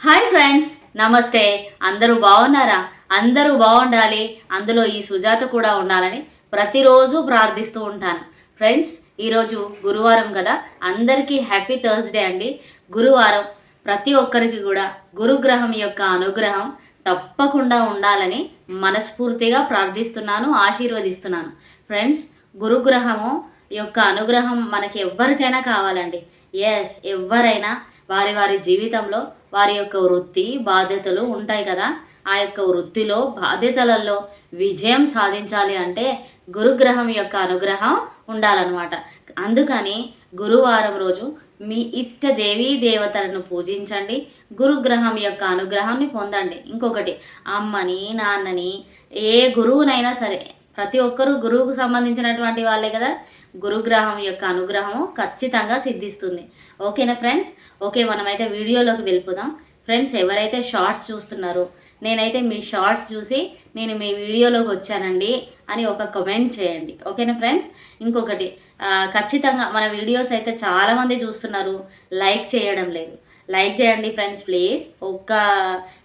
Hi friends నమస్తే. అందరూ బాగున్నారా? అందరూ బాగుండాలి. అందులో ఈ సుజాత కూడా ఉండాలని ప్రతిరోజు ప్రార్థిస్తూ ఉంటాను. ఫ్రెండ్స్ ఈరోజు గురువారం కదా. అందరికీ హ్యాపీ థర్స్డే అండి. గురువారం ప్రతి ఒక్కరికి కూడా గురుగ్రహం యొక్క అనుగ్రహం తప్పకుండా ఉండాలని మనస్ఫూర్తిగా ప్రార్థిస్తున్నాను ఆశీర్వదిస్తున్నాను. ఫ్రెండ్స్ గురుగ్రహము యొక్క అనుగ్రహం మనకి ఎవ్వరికైనా కావాలండి. ఎస్ ఎవరైనా వారి వారి జీవితంలో వారి యొక్క వృత్తి బాధ్యతలు ఉంటాయి కదా. ఆ యొక్క వృత్తిలో బాధ్యతలలో విజయం సాధించాలి అంటే గురుగ్రహం యొక్క అనుగ్రహం ఉండాలన్నమాట. అందుకని గురువారం రోజు మీ ఇష్ట దేవీ దేవతలను పూజించండి. గురుగ్రహం యొక్క అనుగ్రహాన్ని పొందండి. ఇంకొకటి అమ్మని నాన్నని ఏ గురువునైనా సరే ప్రతి ఒక్కరూ గురువుకు సంబంధించినటువంటి వాళ్ళే కదా. గురుగ్రహం యొక్క అనుగ్రహము ఖచ్చితంగా సిద్ధిస్తుంది. ఓకేనా ఫ్రెండ్స్? ఓకే మనమైతే వీడియోలోకి వెళ్ళిపోదాం. ఫ్రెండ్స్ ఎవరైతే షార్ట్స్ చూస్తున్నారో నేనైతే మీ షార్ట్స్ చూసి నేను మీ వీడియోలోకి వచ్చానండి అని ఒక కమెంట్ చేయండి. ఓకేనా ఫ్రెండ్స్? ఇంకొకటి ఖచ్చితంగా మన వీడియోస్ అయితే చాలామంది చూస్తున్నారు. లైక్ చేయడం లేదు. లైక్ చేయండి ఫ్రెండ్స్ ప్లీజ్. ఒక్క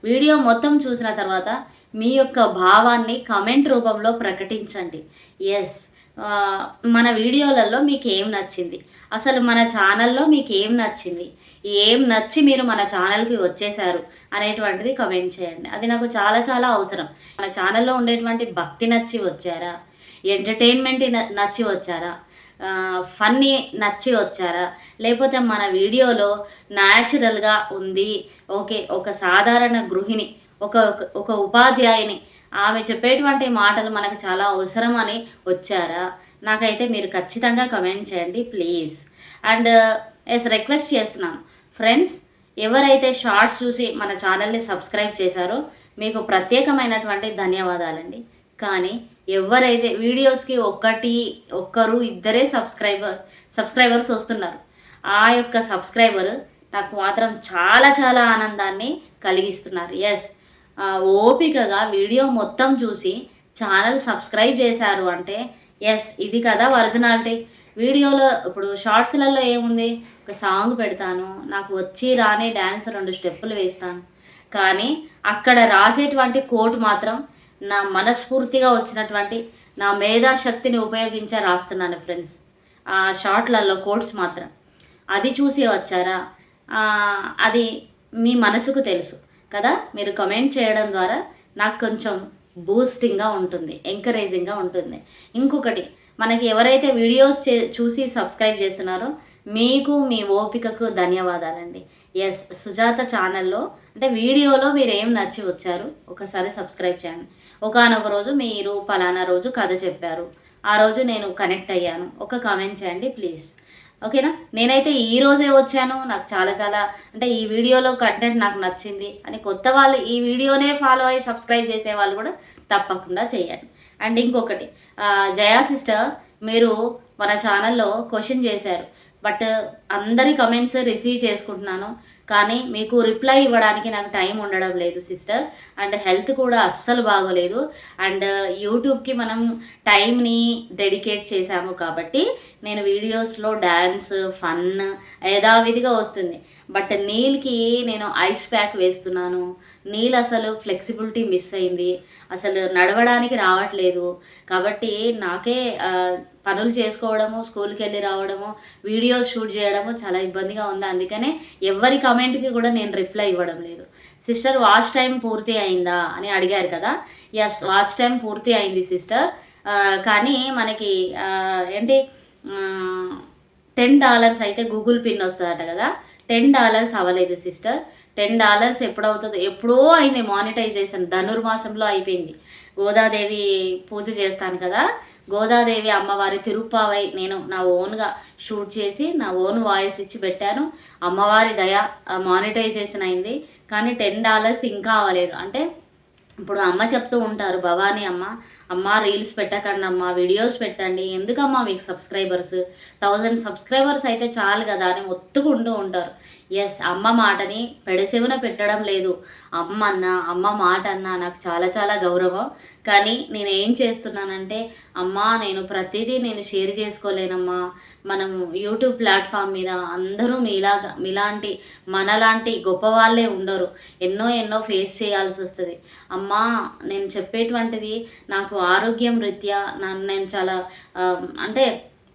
వీడియో మొత్తం చూసిన తర్వాత మీ యొక్క భావాన్ని కమెంట్ రూపంలో ప్రకటించండి. ఎస్ మన వీడియోలలో మీకు ఏం నచ్చింది? అసలు మన ఛానల్లో మీకు ఏం నచ్చింది? ఏం నచ్చి మీరు మన ఛానల్కి వచ్చేసారు అనేటువంటిది కమెంట్ చేయండి. అది నాకు చాలా చాలా అవసరం. మన ఛానల్లో ఉండేటువంటి భక్తి నచ్చి వచ్చారా? ఎంటర్టైన్మెంట్ నచ్చి వచ్చారా? ఫన్నీ నచ్చి వచ్చారా? లేకపోతే మన వీడియోలో న్యాచురల్గా ఉంది. ఓకే ఒక సాధారణ గృహిణి ఒక- ఒక ఉపాధ్యాయుని ఆమె చెప్పేటువంటి మాటలు మనకు చాలా అవసరమని వచ్చారా? నాకైతే మీరు ఖచ్చితంగా కమెంట్ చేయండి ప్లీజ్ అండ్ ఎస్ రిక్వెస్ట్ చేస్తున్నాను. ఫ్రెండ్స్ ఎవరైతే షార్ట్స్ చూసి మన ఛానల్ని సబ్స్క్రైబ్ చేశారో మీకు ప్రత్యేకమైనటువంటి ధన్యవాదాలండి. కానీ ఎవరైతే వీడియోస్కి ఒక్కటి ఒక్కరు ఇద్దరే సబ్స్క్రైబర్ సబ్స్క్రైబర్స్ వస్తున్నారు ఆ యొక్క సబ్స్క్రైబర్ నాకు మాత్రం చాలా చాలా ఆనందాన్ని కలిగిస్తున్నారు. ఎస్ ఓపికగా వీడియో మొత్తం చూసి ఛానల్ సబ్స్క్రైబ్ చేశారు అంటే ఎస్ ఇది కదా ఒరిజినాలిటీ. వీడియోలో ఇప్పుడు షార్ట్స్లలో ఏముంది? ఒక సాంగ్ పెడతాను నాకు వచ్చి రాని డ్యాన్స్ రెండు స్టెప్పులు వేస్తాను. కానీ అక్కడ రాసేటువంటి కోట్ మాత్రం నా మనస్ఫూర్తిగా వచ్చినటువంటి నా మేధాశక్తిని ఉపయోగించే రాస్తున్నాను ఫ్రెండ్స్ ఆ షార్ట్లలో కోట్స్ మాత్రం. అది చూసి వచ్చారా? అది మీ మనసుకు తెలుసు. కదా? మీరు కమెంట్ చేయడం ద్వారా నాకు కొంచెం బూస్టింగ్గా ఉంటుంది ఎంకరేజింగ్గా ఉంటుంది. ఇంకొకటి మనకి ఎవరైతే వీడియోస్ చే చూసి సబ్స్క్రైబ్ చేస్తున్నారో మీకు మీ ఓపికకు ధన్యవాదాలండి. ఎస్ సుజాత ఛానల్లో అంటే వీడియోలో మీరు ఏం నచ్చి వచ్చారు ఒకసారి సబ్స్క్రైబ్ చేయండి. ఒకనొక రోజు మీరు ఫలానా రోజు కథ చెప్పారు. ఆ రోజు నేను కనెక్ట్ అయ్యాను. ఒక కామెంట్ చేయండి ప్లీజ్ ఓకేనా? నేనైతే ఈ రోజే వచ్చాను. నాకు చాలా చాలా అంటే ఈ వీడియోలో కంటెంట్ నాకు నచ్చింది అని కొత్త వాళ్ళు ఈ వీడియోనే ఫాలో అయ్యి సబ్స్క్రైబ్ చేసే వాళ్ళు కూడా తప్పకుండా చేయండి. అండ్ ఇంకొకటి జయా సిస్టర్ మీరు మన ఛానల్లో క్వశ్చన్ చేశారు. బట్ అందరి కమెంట్స్ రిసీవ్ చేసుకుంటున్నాను. కానీ మీకు రిప్లై ఇవ్వడానికి నాకు టైం ఉండడం లేదు సిస్టర్ అండ్ హెల్త్ కూడా అస్సలు బాగోలేదు. అండ్ యూట్యూబ్కి మనం టైంని డెడికేట్ చేశాము కాబట్టి నేను వీడియోస్లో డ్యాన్స్ ఫన్ యథావిధిగా వస్తుంది. బట్ నీల్కి నేను ఐస్ ప్యాక్ వేస్తున్నాను. నీల్ అసలు ఫ్లెక్సిబిలిటీ మిస్ అయింది. అసలు నడవడానికి రావట్లేదు. కాబట్టి నాకే పనులు చేసుకోవడము స్కూల్కి వెళ్ళి రావడము వీడియోస్ షూట్ చేయడం చేయడము చాలా ఇబ్బందిగా ఉంది. అందుకనే ఎవరి కమెంట్కి కూడా నేను రిప్లై ఇవ్వడం లేదు. సిస్టర్ వాచ్ టైం పూర్తి అయిందా అని అడిగారు కదా? ఎస్ వాచ్ టైం పూర్తి అయింది సిస్టర్. కానీ మనకి ఏంటి టెన్ డాలర్స్ అయితే గూగుల్ పిన్ వస్తుందట కదా? టెన్ డాలర్స్ అవ్వలేదు సిస్టర్. టెన్ డాలర్స్ ఎప్పుడవుతుందో ఎప్పుడో అయింది మానిటైజేషన్. ధనుర్మాసంలో అయిపోయింది. గోదాదేవి పూజ చేస్తాను కదా? గోదాదేవి అమ్మవారి తిరుప్పావై నేను నా ఓన్గా షూట్ చేసి నా ఓన్ వాయిస్ ఇచ్చి పెట్టాను. అమ్మవారి దయ మానిటైజేషన్ అయింది. కానీ టెన్ డాలర్స్ ఇంకా అవ్వలేదు. అంటే ఇప్పుడు అమ్మ చెప్తూ ఉంటారు భవానీ అమ్మ అమ్మ రీల్స్ పెట్టకండి అమ్మ వీడియోస్ పెట్టండి. ఎందుకమ్మా మీకు సబ్స్క్రైబర్స్? థౌజండ్ సబ్స్క్రైబర్స్ అయితే చాలు కదా అని ఒత్తుకుంటూ ఉంటారు. ఎస్ అమ్మ మాటని పెడచెవిన పెట్టడం లేదు. అమ్మ అన్న అమ్మ మాట అన్న నాకు చాలా చాలా గౌరవం. కానీ నేను ఏం చేస్తున్నానంటే అమ్మా నేను ప్రతిదీ నేను షేర్ చేసుకోలేనమ్మా. మనం యూట్యూబ్ ప్లాట్ఫామ్ మీద అందరూ మీలాగా మీలాంటి మనలాంటి గొప్ప వాళ్ళే ఉండరు. ఎన్నో ఎన్నో ఫేస్ చేయాల్సి వస్తుంది. అమ్మా నేను చెప్పేటువంటిది నాకు ఆరోగ్యం రీత్యా నన్ను నేను చాలా అంటే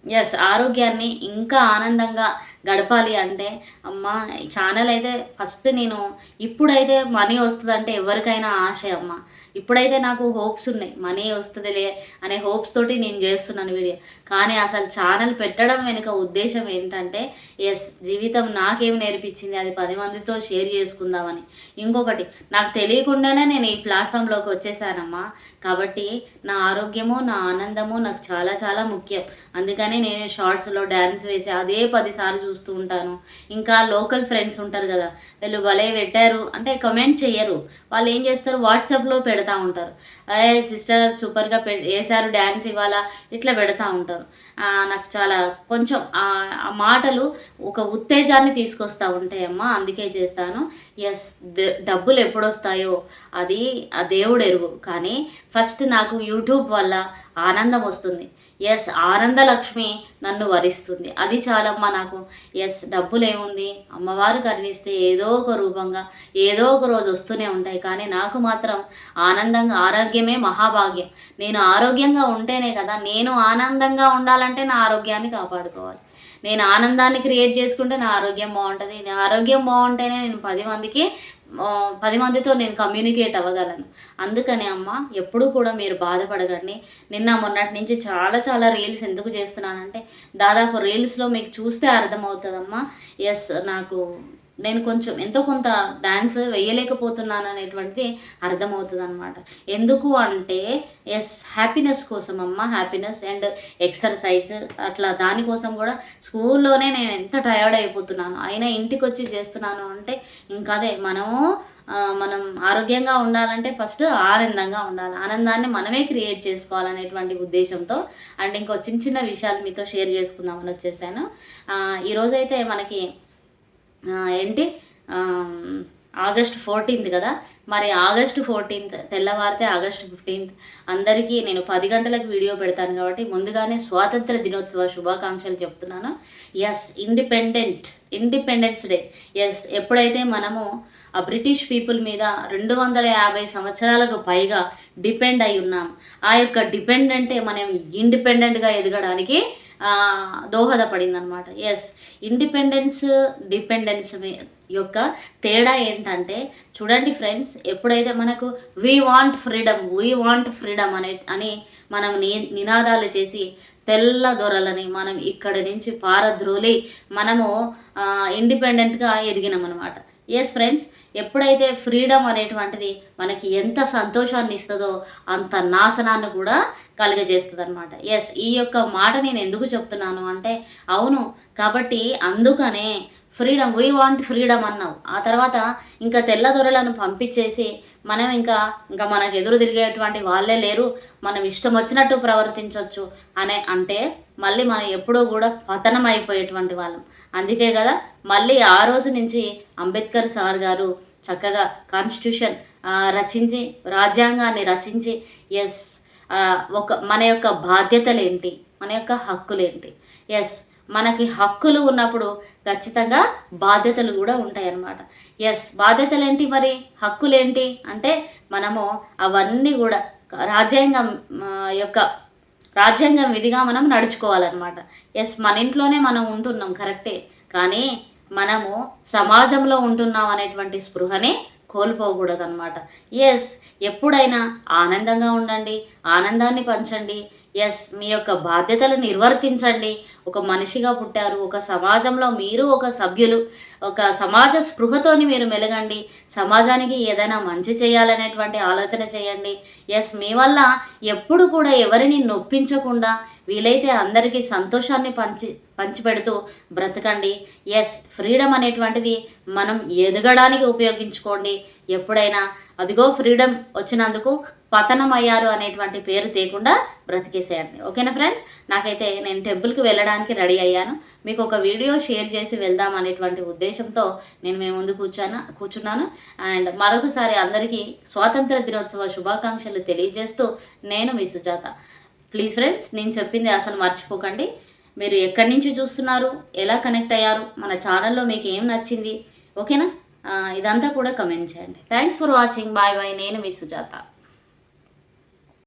ఎస్ ఆరోగ్యాన్ని ఇంకా ఆనందంగా గడపాలి అంటే అమ్మ ఛానల్ అయితే ఫస్ట్ నేను ఇప్పుడైతే మనీ వస్తుందంటే ఎవరికైనా ఆశ అమ్మ. ఇప్పుడైతే నాకు హోప్స్ ఉన్నాయి. మనీ వస్తుందిలే అనే హోప్స్ తోటి నేను చేస్తున్నాను వీడియో. కానీ అసలు ఛానల్ పెట్టడం వెనుక ఉద్దేశం ఏంటంటే ఎస్ జీవితం నాకేం నేర్పించింది? అది పది మందితో షేర్ చేసుకుందామని. ఇంకొకటి నాకు తెలియకుండానే నేను ఈ ప్లాట్ఫామ్లోకి వచ్చేసానమ్మా. కాబట్టి నా ఆరోగ్యము నా ఆనందము నాకు చాలా చాలా ముఖ్యం. అందుకని నేను షార్ట్స్లో డ్యాన్స్ వేసి అదే పదిసార్లు చూస్తూ ఉంటాను. ఇంకా లోకల్ ఫ్రెండ్స్ ఉంటారు కదా వీళ్ళు భలే పెట్టారు. అంటే కమెంట్ చేయరు వాళ్ళు ఏం చేస్తారు? వాట్సాప్లో పెడతా ఉంటారు. అదే సిస్టర్ సూపర్గా పె వేశారు డ్యాన్స్ ఇవ్వాలా? ఇట్లా పెడతా ఉంటారు. నాకు చాలా కొంచెం ఆ ఆ మాటలు ఒక ఉత్తేజాన్ని తీసుకొస్తూ ఉంటాయమ్మా అందుకే చేస్తాను. ఎస్ డబ్బులు ఎప్పుడు వస్తాయో అది ఆ దేవుడు ఎరుగు కానీ ఫస్ట్ నాకు యూట్యూబ్ వల్ల ఆనందం వస్తుంది. ఎస్ ఆనంద లక్ష్మి నన్ను వరిస్తుంది. అది చాలమ్మా నాకు. ఎస్ డబ్బులేముంది? అమ్మవారు కరుణిస్తే ఏదో ఒక రూపంగా ఏదో ఒక రోజు వస్తూనే ఉంటాయి. కానీ నాకు మాత్రం ఆనందంగా ఆరోగ్యమే మహాభాగ్యం. నేను ఆరోగ్యంగా ఉంటేనే కదా నేను ఆనందంగా ఉండాలంటే నా ఆరోగ్యాన్ని కాపాడుకోవాలి. నేను ఆనందాన్ని క్రియేట్ చేసుకుంటే నా ఆరోగ్యం బాగుంటుంది. నా ఆరోగ్యం బాగుంటేనే నేను పది మందికి పది మందితో నేను కమ్యూనికేట్ అవ్వగలను. అందుకనే అమ్మ ఎప్పుడూ కూడా మీరు బాధపడకండి. నిన్న మొన్నటి నుంచి చాలా చాలా రీల్స్ ఎందుకు చేస్తున్నానంటే దాదాపు రీల్స్లో మీకు చూస్తే అర్థమవుతుందమ్మా. ఎస్ నాకు నేను కొంచెం ఎంతో కొంత డ్యాన్స్ వేయలేకపోతున్నాను అనేటువంటిది అర్థమవుతుంది అనమాట ఎందుకు అంటే ఎస్ హ్యాపీనెస్ కోసం అమ్మ హ్యాపీనెస్ అండ్ ఎక్సర్సైజ్ అట్లా దానికోసం కూడా స్కూల్లోనే నేను ఎంత టయర్డ్ అయిపోతున్నాను అయినా ఇంటికి వచ్చి చేస్తున్నాను అంటే ఇంకా అదే మనము మనం ఆరోగ్యంగా ఉండాలంటే ఫస్ట్ ఆనందంగా ఉండాలి. ఆనందాన్ని మనమే క్రియేట్ చేసుకోవాలనేటువంటి ఉద్దేశంతో అండ్ ఇంకో చిన్న చిన్న విషయాలు మీతో షేర్ చేసుకుందామని వచ్చేసాను. ఈరోజైతే మనకి ఏంటి? ఆగస్ట్ ఫోర్టీన్త్ కదా? మరి ఆగస్ట్ ఫోర్టీన్త్ తెల్లవారితే ఆగస్ట్ ఫిఫ్టీన్త్. అందరికీ నేను పది గంటలకు వీడియో పెడతాను కాబట్టి ముందుగానే స్వాతంత్ర దినోత్సవ శుభాకాంక్షలు చెప్తున్నాను. Yes independent independence day yes ఎప్పుడైతే మనము ఆ బ్రిటిష్ పీపుల్ మీద రెండు వందల యాభై సంవత్సరాలకు పైగా డిపెండ్ అయి ఉన్నాం ఆ యొక్క డిపెండెంటే మనం ఇండిపెండెంట్గా ఎదగడానికి దోహదపడింది అనమాట ఎస్ ఇండిపెండెన్స్ డిపెండెన్స్ యొక్క తేడా ఏంటంటే చూడండి ఫ్రెండ్స్ ఎప్పుడైతే మనకు we want freedom we want freedom అనే అని మనం ని నినాదాలు చేసి తెల్ల దొరలని మనం ఇక్కడి నుంచి పారద్రోలి మనము ఇండిపెండెంట్గా ఎదిగినాం అనమాట ఎస్ ఫ్రెండ్స్ ఎప్పుడైతే ఫ్రీడమ్ అనేటువంటిది మనకి ఎంత సంతోషాన్ని ఇస్తుందో అంత నాశనాన్ని కూడా కలుగజేస్తుంది అనమాట ఎస్ ఈ యొక్క మాట నేను ఎందుకు చెప్తున్నాను అంటే అవును కాబట్టి అందుకనే ఫ్రీడమ్ వీ వాంట్ ఫ్రీడమ్ అన్నావు. ఆ తర్వాత ఇంకా తెల్లదొరలను పంపించేసి మనం ఇంకా ఇంకా మనకు ఎదురు తిరిగేటువంటి వాళ్ళే లేరు. మనం ఇష్టం వచ్చినట్టు ప్రవర్తించవచ్చు అనే అంటే మళ్ళీ మనం ఎప్పుడూ కూడా పతనం అయిపోయేటువంటి వాళ్ళం. అందుకే కదా మళ్ళీ ఆ రోజు నుంచి అంబేద్కర్ సార్ గారు చక్కగా కాన్స్టిట్యూషన్ రచించి రాజ్యాంగాన్ని రచించి ఎస్ ఒక మన యొక్క బాధ్యతలేంటి? మన యొక్క హక్కులేంటి? ఎస్ మనకి హక్కులు ఉన్నప్పుడు ఖచ్చితంగా బాధ్యతలు కూడా ఉంటాయి అన్నమాట ఎస్ బాధ్యతలు ఏంటి మరి? హక్కులేంటి? అంటే మనము అవన్నీ కూడా రాజ్యాంగం యొక్క రాజ్యాంగం విధిగా మనం నడుచుకోవాలన్నమాట. ఎస్ మన ఇంట్లోనే మనం ఉంటున్నాం కరెక్టే. కానీ మనము సమాజంలో ఉంటున్నాం అనేటువంటి స్పృహని కోల్పోకూడదు అనమాట ఎస్ ఎప్పుడైనా ఆనందంగా ఉండండి ఆనందాన్ని పంచండి ఎస్ మీ యొక్క బాధ్యతలు నిర్వర్తించండి. ఒక మనిషిగా పుట్టారు ఒక సమాజంలో మీరు ఒక సభ్యులు ఒక సమాజ స్పృహతోని మీరు మెలగండి. సమాజానికి ఏదైనా మంచి చేయాలనేటువంటి ఆలోచన చేయండి. ఎస్ మీ వల్ల ఎప్పుడు కూడా ఎవరిని నొప్పించకుండా వీలైతే అందరికీ సంతోషాన్ని పంచి పంచిపెడుతూ బ్రతకండి. ఎస్ ఫ్రీడమ్ అనేటువంటిది మనం ఎదగడానికి ఉపయోగించుకోండి. ఎప్పుడైనా అదిగో ఫ్రీడమ్ వచ్చినందుకు పతనం అయ్యారు అనేటువంటి పేరు తేకుండా బ్రతికేసేయండి. ఓకేనా ఫ్రెండ్స్ నాకైతే నేను టెంపుల్కి వెళ్ళడానికి రెడీ అయ్యాను. మీకు ఒక వీడియో షేర్ చేసి వెళ్దాం అనేటువంటి ఉద్దేశంతో నేను మేము ముందు కూర్చాను కూర్చున్నాను. అండ్ మరొకసారి అందరికీ స్వాతంత్ర దినోత్సవ శుభాకాంక్షలు తెలియజేస్తూ నేను మీ సుజాత. ప్లీజ్ ఫ్రెండ్స్ నేను చెప్పింది అసలు మర్చిపోకండి. మీరు ఎక్కడి నుంచి చూస్తున్నారు? ఎలా కనెక్ట్ అయ్యారు? మన ఛానల్లో మీకు ఏం నచ్చింది? ఓకేనా? ఇదంతా కూడా కమెంట్ చేయండి. Thanks for watching bye bye నేను మీ సుజాత.